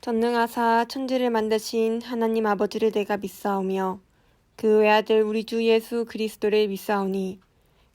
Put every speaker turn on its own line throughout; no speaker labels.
전능하사 천지를 만드신 하나님 아버지를 내가 믿사오며 그 외아들 우리 주 예수 그리스도를 믿사오니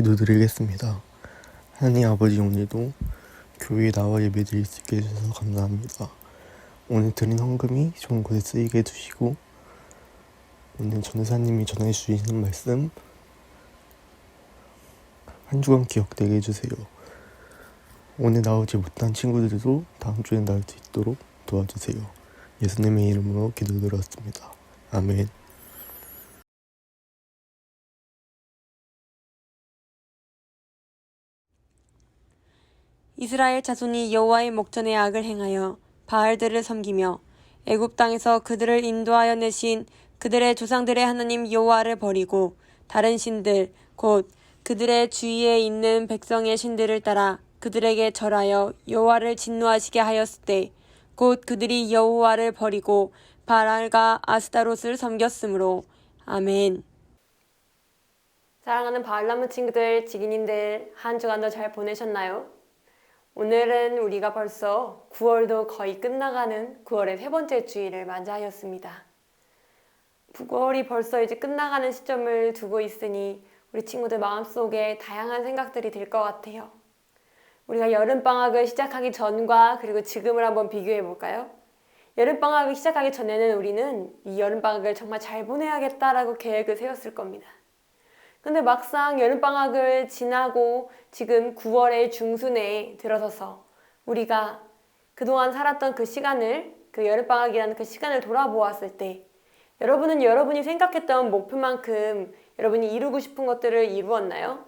기도드리겠습니다. 하나님 아버지 오늘도 교회에 나와 예배드릴 수 있게 해주셔서 감사합니다. 오늘 드린 헌금이 좋은 곳에 쓰이게 해주시고 오늘 전도사님이 전해 주시는 말씀 한 주간 기억되게 해주세요. 오늘 나오지 못한 친구들도 다음 주에 나올 수 있도록 도와주세요. 예수님의 이름으로 기도드렸습니다. 아멘.
이스라엘 자손이 여호와의 목전에 악을 행하여 바알들을 섬기며 애굽 땅에서 그들을 인도하여 내신 그들의 조상들의 하나님 여호와를 버리고 다른 신들 곧 그들의 주위에 있는 백성의 신들을 따라 그들에게 절하여 여호와를 진노하시게 하였을 때 곧 그들이 여호와를 버리고 바알과 아스타롯을 섬겼으므로 아멘. 사랑하는 바알나무 친구들, 지기님들 한 주간도 잘 보내셨나요? 오늘은 우리가 벌써 9월도 거의 끝나가는 9월의 세 번째 주일을 맞이하였습니다. 9월이 벌써 이제 끝나가는 시점을 두고 있으니 우리 친구들 마음속에 다양한 생각들이 들 것 같아요. 우리가 여름방학을 시작하기 전과 그리고 지금을 한번 비교해 볼까요? 여름방학을 시작하기 전에는 우리는 이 여름방학을 정말 잘 보내야겠다라고 계획을 세웠을 겁니다. 근데 막상 여름방학을 지나고 지금 9월의 중순에 들어서서 우리가 그동안 살았던 그 시간을 그 여름방학이라는 그 시간을 돌아보았을 때 여러분은 여러분이 생각했던 목표만큼 여러분이 이루고 싶은 것들을 이루었나요?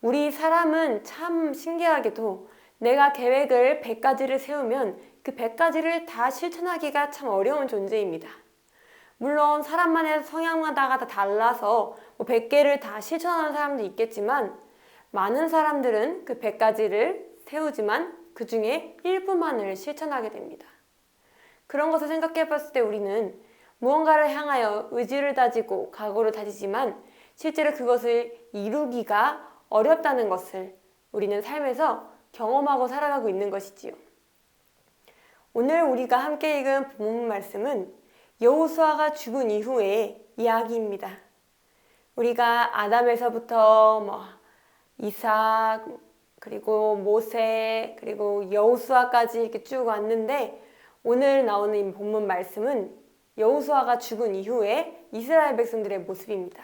우리 사람은 참 신기하게도 내가 계획을 100가지를 세우면 그 100가지를 다 실천하기가 참 어려운 존재입니다. 물론 사람만의 성향마다가 다 달라서 뭐 100개를 다 실천하는 사람도 있겠지만 많은 사람들은 그 100가지를 세우지만 그 중에 일부만을 실천하게 됩니다. 그런 것을 생각해 봤을 때 우리는 무언가를 향하여 의지를 다지고 각오를 다지지만 실제로 그것을 이루기가 어렵다는 것을 우리는 삶에서 경험하고 살아가고 있는 것이지요. 오늘 우리가 함께 읽은 본문 말씀은 여호수아가 죽은 이후의 이야기입니다. 우리가 아담에서부터 뭐 이삭 그리고 모세 그리고 여호수아까지 이렇게 쭉 왔는데 오늘 나오는 이 본문 말씀은 여호수아가 죽은 이후에 이스라엘 백성들의 모습입니다.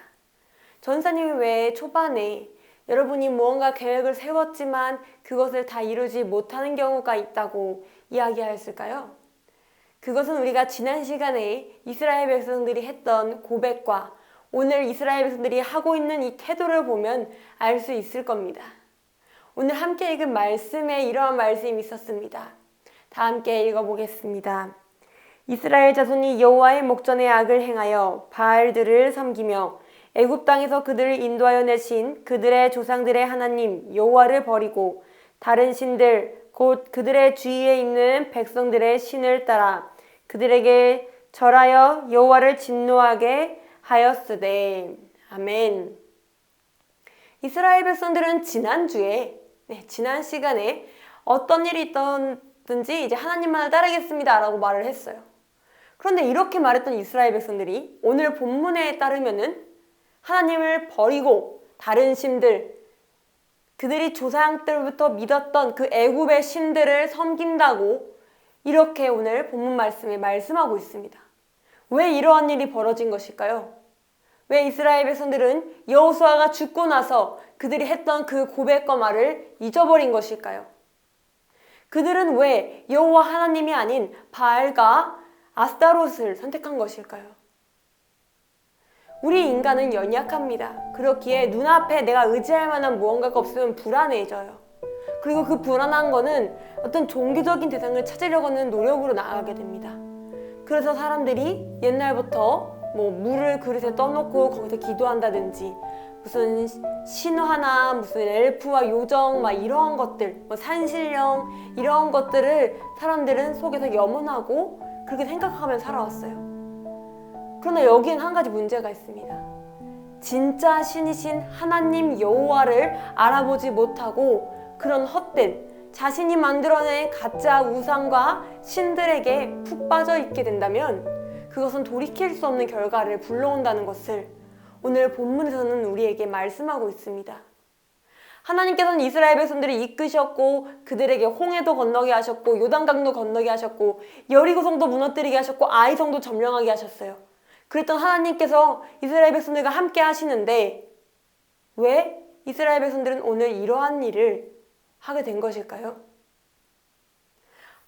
전사님이 왜 초반에 여러분이 무언가 계획을 세웠지만 그것을 다 이루지 못하는 경우가 있다고 이야기하였을까요? 그것은 우리가 지난 시간에 이스라엘 백성들이 했던 고백과 오늘 이스라엘 백성들이 하고 있는 이 태도를 보면 알 수 있을 겁니다. 오늘 함께 읽은 말씀에 이러한 말씀이 있었습니다. 다 함께 읽어보겠습니다. 이스라엘 자손이 여호와의 목전에 악을 행하여 바알들을 섬기며 애굽 땅에서 그들을 인도하여 내신 그들의 조상들의 하나님 여호와를 버리고 다른 신들 곧 그들의 주위에 있는 백성들의 신을 따라 그들에게 절하여 여호와를 진노하게 하였으되 아멘. 이스라엘 백성들은 지난주에 네, 지난 시간에 어떤 일이 있던지 이제 하나님만을 따르겠습니다라고 말을 했어요. 그런데 이렇게 말했던 이스라엘 백성들이 오늘 본문에 따르면은 하나님을 버리고 다른 신들 그들이 조상 때부터 믿었던 그 애굽의 신들을 섬긴다고 이렇게 오늘 본문 말씀에 말씀하고 있습니다. 왜 이러한 일이 벌어진 것일까요? 왜 이스라엘 백성들은 여호수아가 죽고 나서 그들이 했던 그 고백과 말을 잊어버린 것일까요? 그들은 왜 여호와 하나님이 아닌 바알과 아스타롯을 선택한 것일까요? 우리 인간은 연약합니다. 그렇기에 눈앞에 내가 의지할 만한 무언가가 없으면 불안해져요. 그리고 그 불안한 거는 어떤 종교적인 대상을 찾으려고는 노력으로 나아가게 됩니다. 그래서 사람들이 옛날부터 뭐 물을 그릇에 떠놓고 거기서 기도한다든지 무슨 신화나 무슨 엘프와 요정 막 이러한 것들, 뭐 산신령 이러한 것들을 사람들은 속에서 염원하고 그렇게 생각하며 살아왔어요. 그러나 여기엔 한 가지 문제가 있습니다. 진짜 신이신 하나님 여호와를 알아보지 못하고 그런 헛된 자신이 만들어낸 가짜 우상과 신들에게 푹 빠져 있게 된다면 그것은 돌이킬 수 없는 결과를 불러온다는 것을 오늘 본문에서는 우리에게 말씀하고 있습니다. 하나님께서는 이스라엘 백성들을 이끄셨고 그들에게 홍해도 건너게 하셨고 요단강도 건너게 하셨고 여리고성도 무너뜨리게 하셨고 아이성도 점령하게 하셨어요. 그랬던 하나님께서 이스라엘 백성들과 함께 하시는데 왜 이스라엘 백성들은 오늘 이러한 일을 하게 된 것일까요?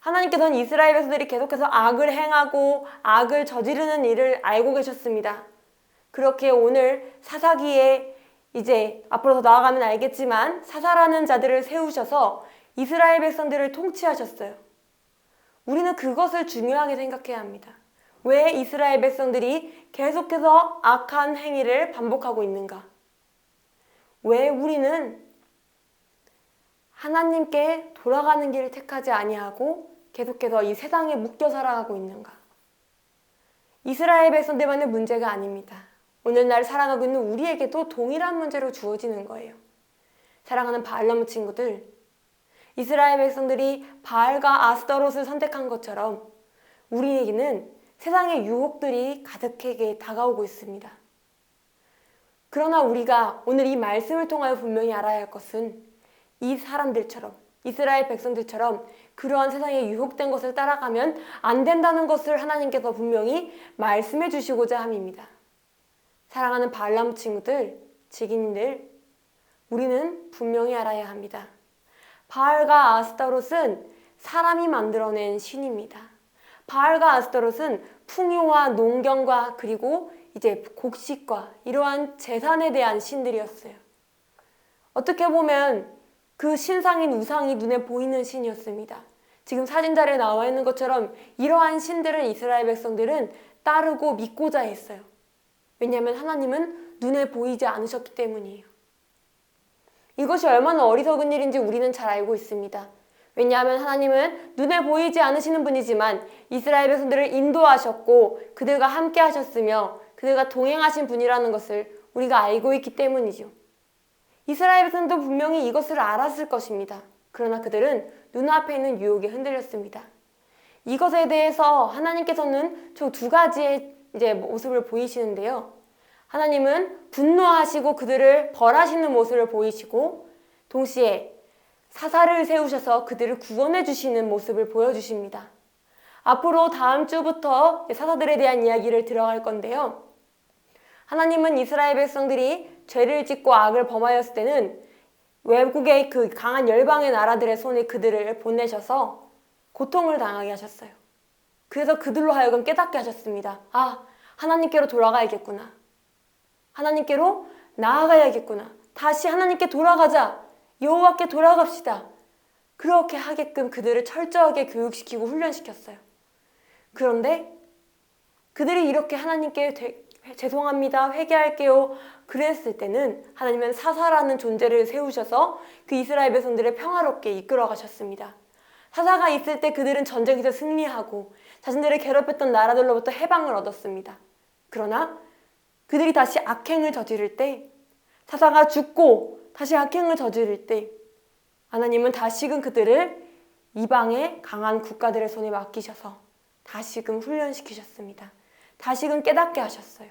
하나님께서는 이스라엘 백성들이 계속해서 악을 행하고 악을 저지르는 일을 알고 계셨습니다. 그렇게 오늘 사사기에 이제 앞으로 더 나아가면 알겠지만 사사라는 자들을 세우셔서 이스라엘 백성들을 통치하셨어요. 우리는 그것을 중요하게 생각해야 합니다. 왜 이스라엘 백성들이 계속해서 악한 행위를 반복하고 있는가? 왜 우리는 하나님께 돌아가는 길을 택하지 아니하고 계속해서 이 세상에 묶여 살아가고 있는가? 이스라엘 백성들만의 문제가 아닙니다. 오늘날 살아가고 있는 우리에게도 동일한 문제로 주어지는 거예요. 사랑하는 바알람 친구들, 이스라엘 백성들이 바알과 아스타롯을 선택한 것처럼 우리에게는 세상의 유혹들이 가득하게 다가오고 있습니다. 그러나 우리가 오늘 이 말씀을 통하여 분명히 알아야 할 것은 이 사람들처럼 이스라엘 백성들처럼 그러한 세상에 유혹된 것을 따라가면 안 된다는 것을 하나님께서 분명히 말씀해 주시고자 함입니다. 사랑하는 발람 친구들, 지기님들, 우리는 분명히 알아야 합니다. 바알과 아스타롯은 사람이 만들어낸 신입니다. 바알과 아스타롯은 풍요와 농경과 그리고 이제 곡식과 이러한 재산에 대한 신들이었어요. 어떻게 보면 그 신상인 우상이 눈에 보이는 신이었습니다. 지금 사진자리에 나와 있는 것처럼 이러한 신들을 이스라엘 백성들은 따르고 믿고자 했어요. 왜냐하면 하나님은 눈에 보이지 않으셨기 때문이에요. 이것이 얼마나 어리석은 일인지 우리는 잘 알고 있습니다. 왜냐하면 하나님은 눈에 보이지 않으시는 분이지만 이스라엘 백성들을 인도하셨고 그들과 함께 하셨으며 그들과 동행하신 분이라는 것을 우리가 알고 있기 때문이죠. 이스라엘 백성도 분명히 이것을 알았을 것입니다. 그러나 그들은 눈앞에 있는 유혹에 흔들렸습니다. 이것에 대해서 하나님께서는 저 두 가지의 이제 모습을 보이시는데요. 하나님은 분노하시고 그들을 벌하시는 모습을 보이시고 동시에 사사를 세우셔서 그들을 구원해 주시는 모습을 보여주십니다. 앞으로 다음 주부터 사사들에 대한 이야기를 들어갈 건데요. 하나님은 이스라엘 백성들이 죄를 짓고 악을 범하였을 때는 외국의 그 강한 열방의 나라들의 손에 그들을 보내셔서 고통을 당하게 하셨어요. 그래서 그들로 하여금 깨닫게 하셨습니다. 아, 하나님께로 돌아가야겠구나. 하나님께로 나아가야겠구나. 다시 하나님께 돌아가자. 여호와께 돌아갑시다. 그렇게 하게끔 그들을 철저하게 교육시키고 훈련시켰어요. 그런데 그들이 이렇게 하나님께 되, 죄송합니다. 회개할게요. 그랬을 때는 하나님은 사사라는 존재를 세우셔서 그 이스라엘 백성들을 평화롭게 이끌어 가셨습니다. 사사가 있을 때 그들은 전쟁에서 승리하고 자신들을 괴롭혔던 나라들로부터 해방을 얻었습니다. 그러나 그들이 다시 악행을 저지를 때 사사가 죽고 다시 악행을 저지를 때 하나님은 다시금 그들을 이방의 강한 국가들의 손에 맡기셔서 다시금 훈련시키셨습니다. 다시금 깨닫게 하셨어요.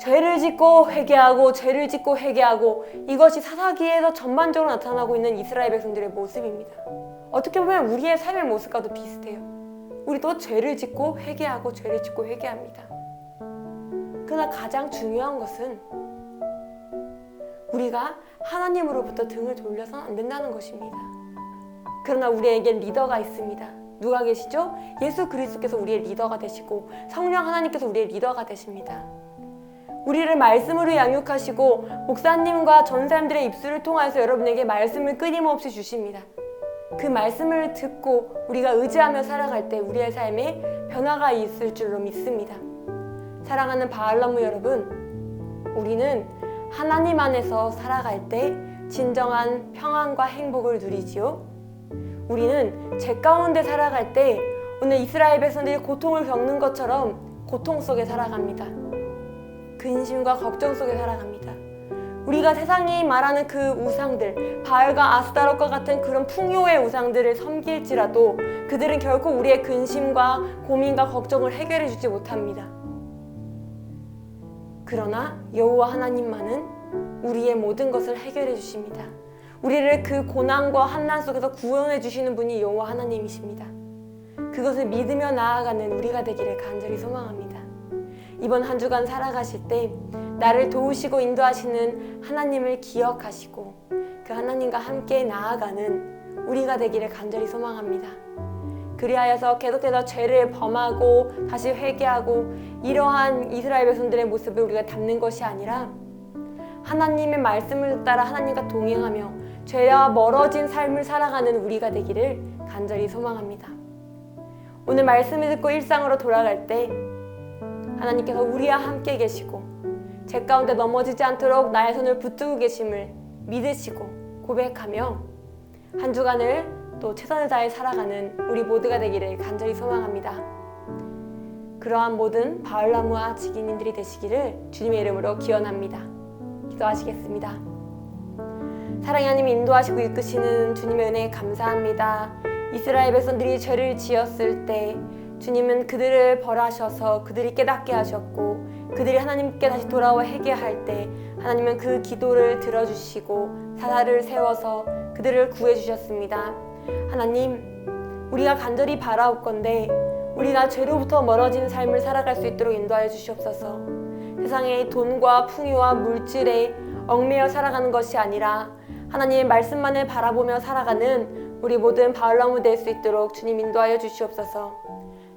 죄를 짓고 회개하고 죄를 짓고 회개하고 이것이 사사기에서 전반적으로 나타나고 있는 이스라엘 백성들의 모습입니다. 어떻게 보면 우리의 삶의 모습과도 비슷해요. 우리도 죄를 짓고 회개하고 죄를 짓고 회개합니다. 그러나 가장 중요한 것은 우리가 하나님으로부터 등을 돌려서는 안 된다는 것입니다. 그러나 우리에겐 리더가 있습니다. 누가 계시죠? 예수 그리스도께서 우리의 리더가 되시고 성령 하나님께서 우리의 리더가 되십니다. 우리를 말씀으로 양육하시고 목사님과 전사님들의 입술을 통하여서 여러분에게 말씀을 끊임없이 주십니다. 그 말씀을 듣고 우리가 의지하며 살아갈 때 우리의 삶에 변화가 있을 줄로 믿습니다. 사랑하는 바알라무 여러분, 우리는 하나님 안에서 살아갈 때 진정한 평안과 행복을 누리지요. 우리는 죄 가운데 살아갈 때 오늘 이스라엘 백성들이 고통을 겪는 것처럼 고통 속에 살아갑니다. 근심과 걱정 속에 살아갑니다. 우리가 세상이 말하는 그 우상들, 바알과 아스타롯과 같은 그런 풍요의 우상들을 섬길지라도 그들은 결코 우리의 근심과 고민과 걱정을 해결해 주지 못합니다. 그러나 여호와 하나님만은 우리의 모든 것을 해결해 주십니다. 우리를 그 고난과 환난 속에서 구원해 주시는 분이 여호와 하나님이십니다. 그것을 믿으며 나아가는 우리가 되기를 간절히 소망합니다. 이번 한 주간 살아가실 때 나를 도우시고 인도하시는 하나님을 기억하시고 그 하나님과 함께 나아가는 우리가 되기를 간절히 소망합니다. 그리하여서 계속해서 죄를 범하고 다시 회개하고 이러한 이스라엘 백성들의 모습을 우리가 담는 것이 아니라 하나님의 말씀을 따라 하나님과 동행하며 죄와 멀어진 삶을 살아가는 우리가 되기를 간절히 소망합니다. 오늘 말씀을 듣고 일상으로 돌아갈 때 하나님께서 우리와 함께 계시고 죄 가운데 넘어지지 않도록 나의 손을 붙들고 계심을 믿으시고 고백하며 한 주간을 또 최선을 다해 살아가는 우리 모두가 되기를 간절히 소망합니다. 그러한 모든 바울나무와 직인님들이 되시기를 주님의 이름으로 기원합니다. 기도하시겠습니다. 사랑의 하나님 인도하시고 이끄시는 주님의 은혜에 감사합니다. 이스라엘 백성들이 죄를 지었을 때 주님은 그들을 벌하셔서 그들이 깨닫게 하셨고 그들이 하나님께 다시 돌아와 회개할 때 하나님은 그 기도를 들어주시고 사사를 세워서 그들을 구해 주셨습니다. 하나님, 우리가 간절히 바라옵건대 우리가 죄로부터 멀어진 삶을 살아갈 수 있도록 인도하여 주시옵소서. 세상의 돈과 풍요와 물질에 얽매여 살아가는 것이 아니라 하나님의 말씀만을 바라보며 살아가는 우리 모든 바울나무 될 수 있도록 주님 인도하여 주시옵소서.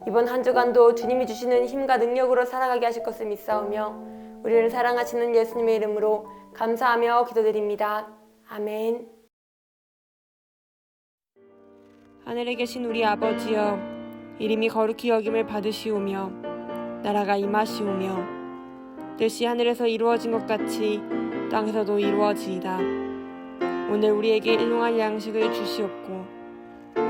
이번 한 주간도 주님이 주시는 힘과 능력으로 살아가게 하실 것을 믿사오며 우리를 사랑하시는 예수님의 이름으로 감사하며 기도드립니다. 아멘. 하늘에 계신 우리 아버지여 이름이 거룩히 여김을 받으시오며 나라가 임하시오며 뜻이 하늘에서 이루어진 것 같이 땅에서도 이루어지이다. 오늘 우리에게 일용할 양식을 주시옵고